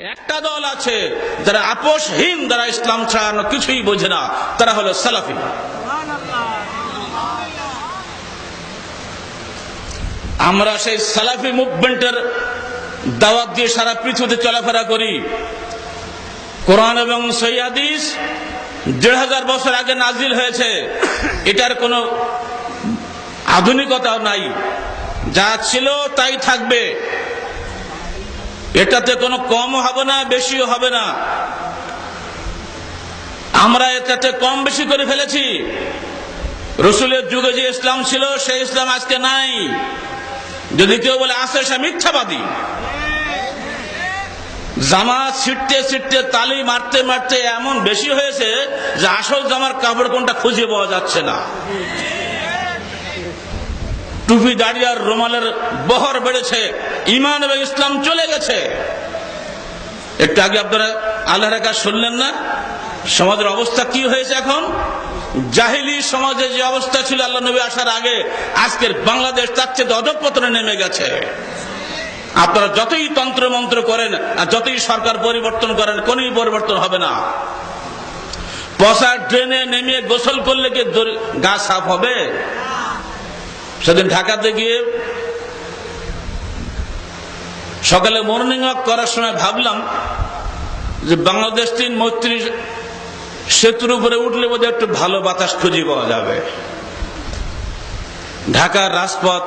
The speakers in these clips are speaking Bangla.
একটা দল আছে যারা আপোষহীন, যারা ইসলাম ছাড়ানো কিছুই বোঝে না, তারা হলো সালাফি। আমরা সেই সালাফি মুভমেন্টের দাওয়াত দিয়ে সারা পৃথিবীতে চলাফেরা করি। কোরআন এবং সৈয়াদিস দেড় হাজার বছর আগে নাজিল হয়েছে। এটার কোনো আধুনিকতা নাই। যা ছিল তাই থাকবে। এটাতে কোনো কম হবে না, বেশিও হবে না। আমরা এটাতে কম বেশি করে ফেলেছি। রসুলের যুগে যে ইসলাম ছিল, সেই ইসলাম আজকে নাই। যদি কেউ বলে, আসে সে মিথ্যাবাদী। জামা ছিটতে ছিটতে, তালি মারতে মারতে এমন বেশি হয়েছে যে আসল জামার কাপড় কোনটা খুঁজে পাওয়া যাচ্ছে না। টুপি দাড়ি আর রোমালের বহর বেড়েছে। ইমান এবং ইসলাম চলে গেছে। একটু আগে আপনারা আল্লাহর কাজ শুনলেন না? সমাজের অবস্থা কি হয়েছে এখন? জাহিলি সমাজে যে অবস্থা ছিল আল্লাহ নবী আসার আগে, আজকের বাংলাদেশ তার চেয়ে অধপতনে নেমে গেছে। আপনারা যতই তন্ত্র মন্ত্র করেন, আর যতই সরকার পরিবর্তন করেন, কোনই পরিবর্তন হবে না। পশা ড্রেনে নেমে গোসল করলে কি গা সাফ হবে? সেদিন ঢাকাতে গিয়ে সকালে মর্নিং ওয়াক করার সময় ভাবলাম যে বাংলাদেশ তিন মৈত্রী সেতুর উপরে উঠলে বোধহয় একটু ভালো বাতাস খুঁজে পাওয়া যাবে। ঢাকার রাজপথ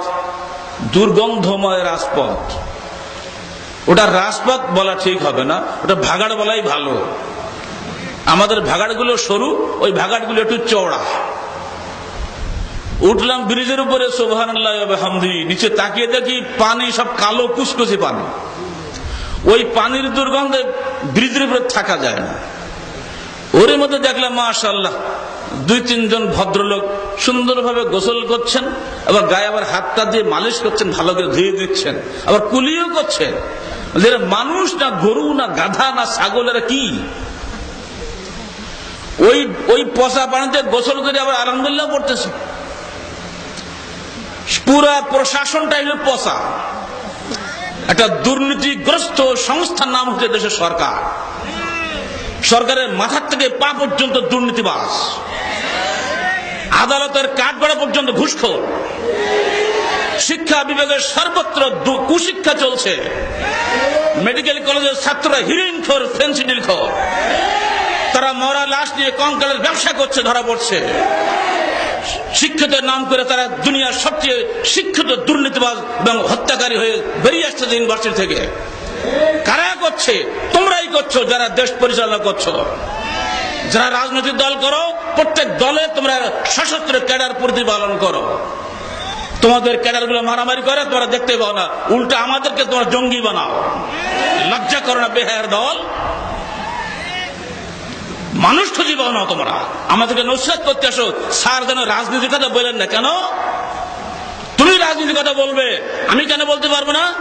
দুর্গন্ধময় রাজপথ। ওটা রাজপথ বলা ঠিক হবে না, ওটা ভাগাড় বলাই ভালো। আমাদের ভাগাড়গুলো সরু, ওই ভাগাড়গুলো একটু চওড়া। উঠলাম ব্রিজের উপরে সোভান হামদি নিচে তাকিয়ে দেখি পানি, সব কালো কুচকুচি পানি। ওই পানির দুর্গন্ধে ব্রিজের উপরে থাকা যায় না। ওর মধ্যে দেখলাম মাশাল্লাহ দুই, তিনজন ভদ্রলোক সুন্দরভাবে গোসল করছেন, আবার গায়ে আবার হাতটা দিয়ে মালিশ করছেন, ভালো করে ধুয়ে দিচ্ছেন, আবার কুলিও করছেন। এরা মানুষ না গরু না গাধা না ছাগল, এরা কি? ওই ওই পচা পানিতে গোসল করে আবার আলহামদুলিল্লাহ পড়তেছে। পুরা প্রশাসনটা হলো পচা। একটা দুর্নীতিগ্রস্ত সংস্থার নাম হচ্ছে দেশের সরকার। সরকারের মাথার থেকে পা পর্যন্ত দুর্নীতিবাস আদালতের কাঠগড়া পর্যন্ত ঘুষখোর। শিক্ষা বিভাগের সর্বত্র কুশিক্ষা চলছে। মেডিকেল কলেজের ছাত্ররা হিরোইন খোর ফেন্সিডিল খোর তারা মরা লাশ নিয়ে কঙ্কালের ব্যবসা করছে, ধরা পড়ছে। শিক্ষিতের নাম করে তারা দুনিয়ার সবচেয়ে শিক্ষিত, দুর্নীতিবাজ এবং হত্যাকারী হয়ে বেরিয়ে আসছে ইউনিভার্সিটি থেকে। কারা করছে? তোমরাই করছ, যারা দেশ পরিচালনা করছ। যারা রাজনৈতিক দল করো, প্রত্যেক দলে তোমরা সশস্ত্র ক্যাডার প্রতিপালন করো। তোমাদের ক্যাডারগুলো মারামারি করে, তোমরা দেখতে পাও না। উল্টা আমাদেরকে তোমরা জঙ্গি বানাও। লজ্জা করো না, বেহায়ের দল। মানুষ খুঁজে পাও না তোমরা। আমাদেরকে নসিহত করতে আসো স্যার যেন রাজনীতির কথা বলেন না। কেন? তুমি রাজনীতির কথা বলবে। আমি কেন বলতে পারব না?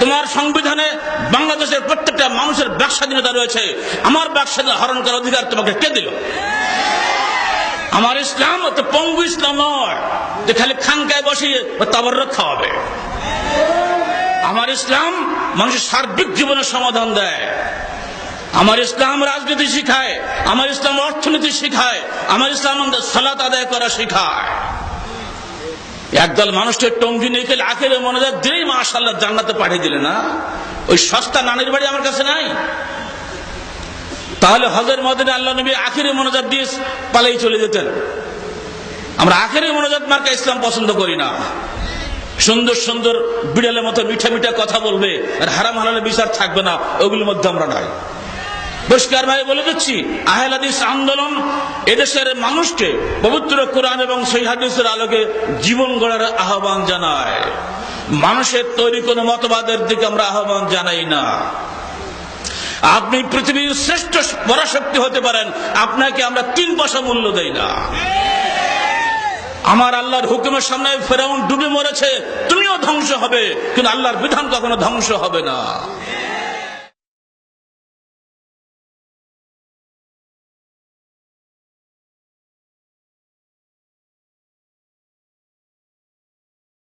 তোমার সংবিধানে বাংলাদেশের প্রত্যেকটা মানুষের স্বাধীনতা রয়েছে। আমার স্বাধীনতা হরণ করার অধিকার তোমাকে কে দিল? আমার ইসলাম তো পঙ্গু ইসলাম নয়। যে খালি খানকায় বসিয়ে তাবর হবে আমার ইসলাম মানুষের সার্বিক জীবনের সমাধান দেয়। আমার ইসলাম রাজনীতি শিখায়, আমার ইসলাম অর্থনীতি শিখায়, আমার ইসলাম সালাত আদায় করা শিখায়। একদল মানুষকে টঙ্গি নিয়ে গেলে আখেরে মনে যায় দিলেই মাশাল্লাহ জান্নাতে পাঠিয়ে দিলে না। ওই সস্তা নানির বাড়ি আমার কাছে নাই। তাহলে হজের মদিনে আল্লাহ নবী আখেরে মনোজাত দিয়ে পালাই চলে যেতেন। আমরা আখেরে মনোজাত মার্কা ইসলাম পছন্দ করি না। সুন্দর সুন্দর বিড়ালের মতো মিঠা মিঠা কথা বলবে, আর হারাম হালালে বিচার থাকবে না, ওগুলোর মধ্যে আমরা নাই। পরিষ্কার ভাই বলে দিচ্ছি, আহেল হাদিস আন্দোলন এদেশের মানুষকে পবিত্র কোরআন এবং সেই হাদিসের আলোকে জীবন গড়ার আহ্বান জানায়। মানুষের তৈরি কোন মতবাদের দিকে আমরা আহ্বান জানাই না। আপনি পৃথিবীর শ্রেষ্ঠ পরাশক্তি হতে পারেন, আপনাকে আমরা তিন পয়সা মূল্য দেই না। আমার আল্লাহর হুকুমের সামনে ফেরাউন ডুবে মরেছে, তুমিও ধ্বংস হবে, কিন্তু আল্লাহর বিধান কখনো ধ্বংস হবে না।